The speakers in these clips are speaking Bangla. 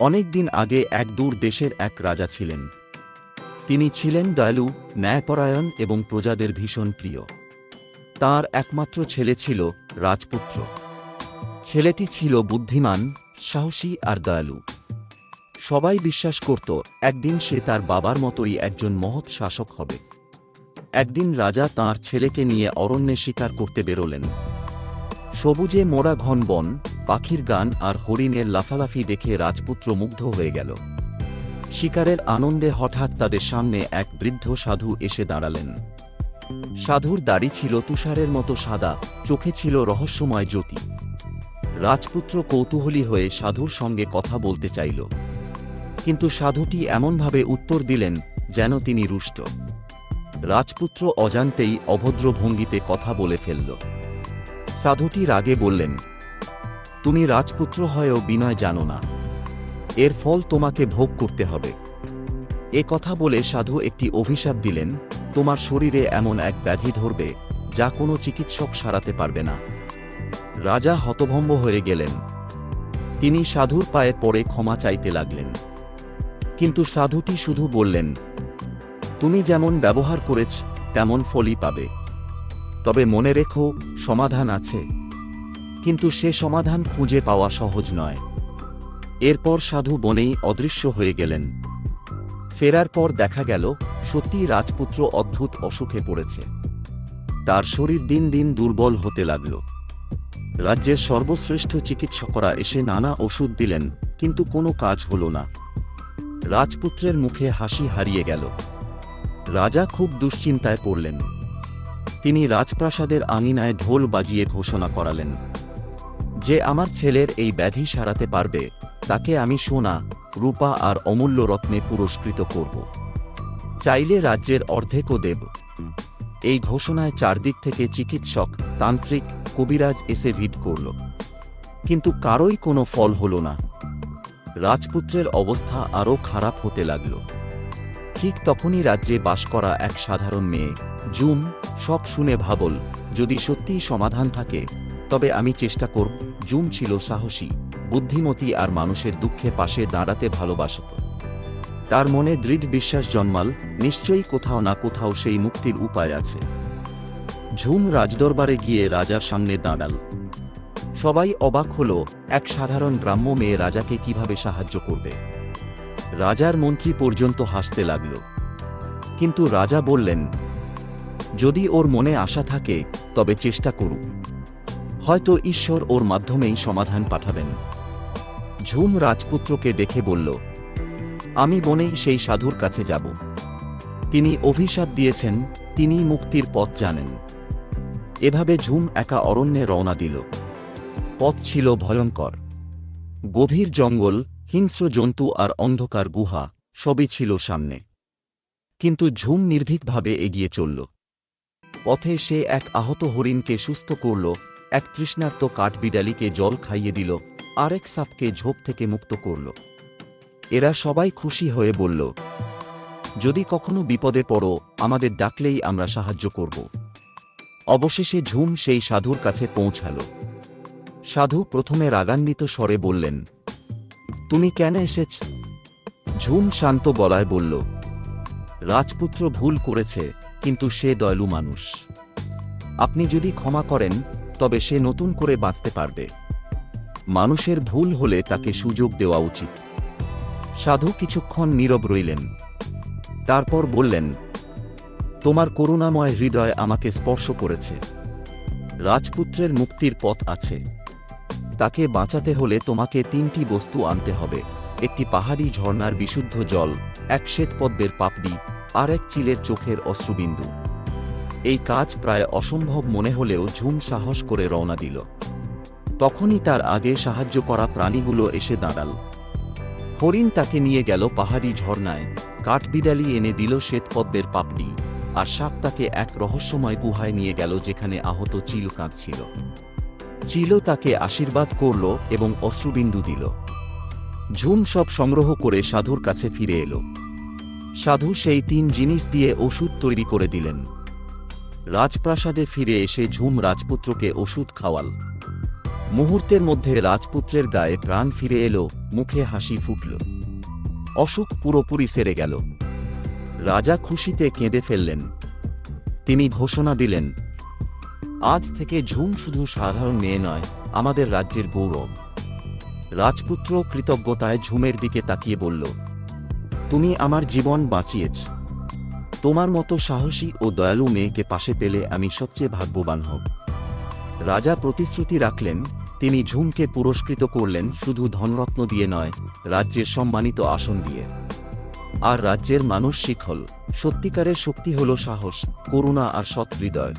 অনেক দিন আগে এক দূর দেশের এক রাজা ছিলেন। তিনি ছিলেন দয়ালু, ন্যায়পরায়ণ এবং প্রজাদের ভীষণ প্রিয়। তার একমাত্র ছেলে ছিল রাজপুত্র। ছেলেটি ছিল বুদ্ধিমান, সাহসী আর দয়ালু। সবাই বিশ্বাস করত, একদিন সে তার বাবার মতোই একজন মহৎ শাসক হবে। একদিন রাজা তাঁর ছেলেকে নিয়ে অরণ্যে শিকার করতে বেরোলেন। সবুজে মোড়া ঘন বন পাখির গান আর হরিণের লাফালাফি দেখে রাজপুত্র মুগ্ধ হয়ে গেল। শিকারের আনন্দে হঠাৎ তাদের সামনে এক বৃদ্ধ সাধু এসে দাঁড়ালেন। সাধুর দাড়ি ছিল তুষারের মতো সাদা, চোখে ছিল রহস্যময় জ্যোতি। রাজপুত্র কৌতূহলী হয়ে সাধুর সঙ্গে কথা বলতে চাইল। কিন্তু সাধুটি এমনভাবে উত্তর দিলেন যেন তিনি রুষ্ট। রাজপুত্র অজান্তেই অভদ্র ভঙ্গিতে কথা বলে ফেলল। সাধুটি রাগে বললেন তুমি রাজপুত্র হয়েও বিনয় জানো না। এর ফল তোমাকে ভোগ করতে হবে। এ কথা বলে সাধু একটি অভিশাপ দিলেন, তোমার শরীরে এমন এক ব্যাধি ধরবে, যা কোনো চিকিৎসক সারাতে পারবে না। রাজা হতভম্ব হয়ে গেলেন। তিনি সাধুর পায়ে পড়ে ক্ষমা চাইতে লাগলেন। কিন্তু সাধুটি শুধু বললেন, তুমি যেমন ব্যবহার করেছ, তেমন ফলই পাবে। তবে মনে রেখো, সমাধান আছে। কিন্তু সে সমাধান খুঁজে পাওয়া সহজ নয়। এরপর সাধু বনেই অদৃশ্য হয়ে গেলেন। ফেরার পর দেখা গেল, সত্যিই রাজপুত্র অদ্ভুত অসুখে পড়েছে। তার শরীর দিন দিন দুর্বল হতে লাগল। রাজ্যের সর্বশ্রেষ্ঠ চিকিৎসকরা এসে নানা ওষুধ দিলেন, কিন্তু কোনো কাজ হল না। রাজপুত্রের মুখে হাসি হারিয়ে গেল। রাজা খুব দুশ্চিন্তায় পড়লেন। তিনি রাজপ্রাসাদের আঙিনায় ঢোল বাজিয়ে ঘোষণা করালেন। যে আমার ছেলের এই ব্যাধি সারাতে পারবে, তাকে আমি সোনা, রূপা আর অমূল্য রত্নে পুরস্কৃত করব। চাইলে রাজ্যের অর্ধেকও দেব। এই ঘোষণায় চারদিক থেকে চিকিৎসক, তান্ত্রিক, কবিরাজ এসে ভিড় করল। কিন্তু কারোই কোনো ফল হল না। রাজপুত্রের অবস্থা আরও খারাপ হতে লাগল। ঠিক তখনই রাজ্যে বাস করা এক সাধারণ মেয়ে জুম সব শুনে ভাবল, যদি সত্যিই সমাধান থাকে তবে আমি চেষ্টা করব, জুম ছিল সাহসী, বুদ্ধিমতী আর মানুষের দুঃখে পাশে দাঁড়াতে ভালোবাসত। তার মনে দৃঢ় বিশ্বাস জন্মাল, নিশ্চয়ই কোথাও না কোথাও সেই মুক্তির উপায় আছে। ঝুম রাজদরবারে গিয়ে রাজার সামনে দাঁড়াল। সবাই অবাক হল, এক সাধারণ গ্রাম্য মেয়ে রাজাকে কীভাবে সাহায্য করবে। রাজার মন্ত্রী পর্যন্ত হাসতে লাগল। কিন্তু রাজা বললেন, যদি ওর মনে আশা থাকে, তবে চেষ্টা করুক হয়তো ঈশ্বর ওর মাধ্যমেই সমাধান পাঠাবেন। ঝুম রাজপুত্রকে দেখে বলল, আমি বনেই সেই সাধুর কাছে যাব। তিনি অভিশাপ দিয়েছেন, তিনি মুক্তির পথ জানেন। এভাবে ঝুম একা অরণ্যে রওনা দিল। পথ ছিল ভয়ঙ্কর। গভীর জঙ্গল, হিংস্র জন্তু আর অন্ধকার গুহা, সবই ছিল সামনে। কিন্তু ঝুম নির্ভীকভাবে এগিয়ে চলল। পথে সে এক আহত হরিণকে সুস্থ করল এক তৃষ্ণার্ত কাঠবিড়ালিকে জল খাইয়ে দিল, আরেক সাপকে ঝোপ থেকে মুক্ত করল। এরা সবাই খুশি হয়ে বলল, যদি কখনো বিপদে পড়ো, আমাদের ডাকলেই আমরা সাহায্য করব। অবশেষে ঝুম সেই সাধুর কাছে পৌঁছাল। সাধু প্রথমে রাগান্বিত স্বরে বললেন, তুমি কেন এসেছ? ঝুম শান্ত গলায় বলল, রাজপুত্র ভুল করেছে, কিন্তু সে দয়ালু মানুষ। আপনি যদি ক্ষমা করেন তবে সে নতুন করে বাঁচতে পারবে। মানুষের ভুল হলে তাকে সুযোগ দেওয়া উচিত। সাধু কিছুক্ষণ নীরব রইলেন। তারপর বললেন, তোমার করুণাময় হৃদয় আমাকে স্পর্শ করেছে। রাজপুত্রের মুক্তির পথ আছে। তাকে বাঁচাতে হলে তোমাকে তিনটি বস্তু আনতে হবে। একটি পাহাড়ি ঝর্ণার বিশুদ্ধ জল, এক শ্বেতপদ্মের পাপড়ি, আর এক চিলের চোখের অশ্রুবিন্দু। এই কাজ প্রায় অসম্ভব মনে হলেও ঝুম সাহস করে রওনা দিল। তখনই তার আগে সাহায্য করা প্রাণীগুলো এসে দাঁড়াল। হরিণ তাকে নিয়ে গেল পাহাড়ি ঝর্ণায়, কাঠবিড়ালি এনে দিল শ্বেতপদ্মের পাপড়ি, আর সাপ তাকে এক রহস্যময় গুহায় নিয়ে গেল যেখানে আহত চিল কাঁদছিল। চিল তাকে আশীর্বাদ করল এবং অশ্রুবিন্দু দিল। ঝুম সব সংগ্রহ করে সাধুর কাছে ফিরে এলো। সাধু সেই তিন জিনিস দিয়ে ওষুধ তৈরি করে দিলেন। রাজপ্রাসাদে ফিরে এসে ঝুম রাজপুত্রকে ওষুধ খাওয়াল। মুহূর্তের মধ্যে রাজপুত্রের গায়ে প্রাণ ফিরে এলো, মুখে হাসি ফুটল। অসুখ পুরোপুরি সেরে গেল। রাজা খুশিতে কেঁদে ফেললেন। তিনি ঘোষণা দিলেন, আজ থেকে ঝুম শুধু সাধারণ মেয়ে নয়, আমাদের রাজ্যের গৌরব। রাজপুত্র কৃতজ্ঞতায় ঝুমের দিকে তাকিয়ে বলল, তুমি আমার জীবন বাঁচিয়েছ। তোমার মতো সাহসী ও দয়ালু মেয়েকে পাশে পেলে আমি সবচেয়ে ভাগ্যবান হব। রাজা প্রতিশ্রুতি রাখলেন, তিনি ঝুমকে পুরস্কৃত করলেন শুধু ধনরত্ন দিয়ে নয়, রাজ্যের সম্মানিত আসন দিয়ে। আর রাজ্যের মানুষ শিখল, সত্যিকারের শক্তি হল সাহস, করুণা আর সৎ হৃদয়।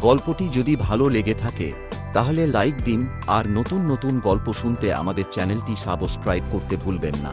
গল্পটি যদি ভালো লেগে থাকে, তাহলে লাইক দিন আর নতুন নতুন গল্প শুনতে আমাদের চ্যানেলটি সাবস্ক্রাইব করতে ভুলবেন না।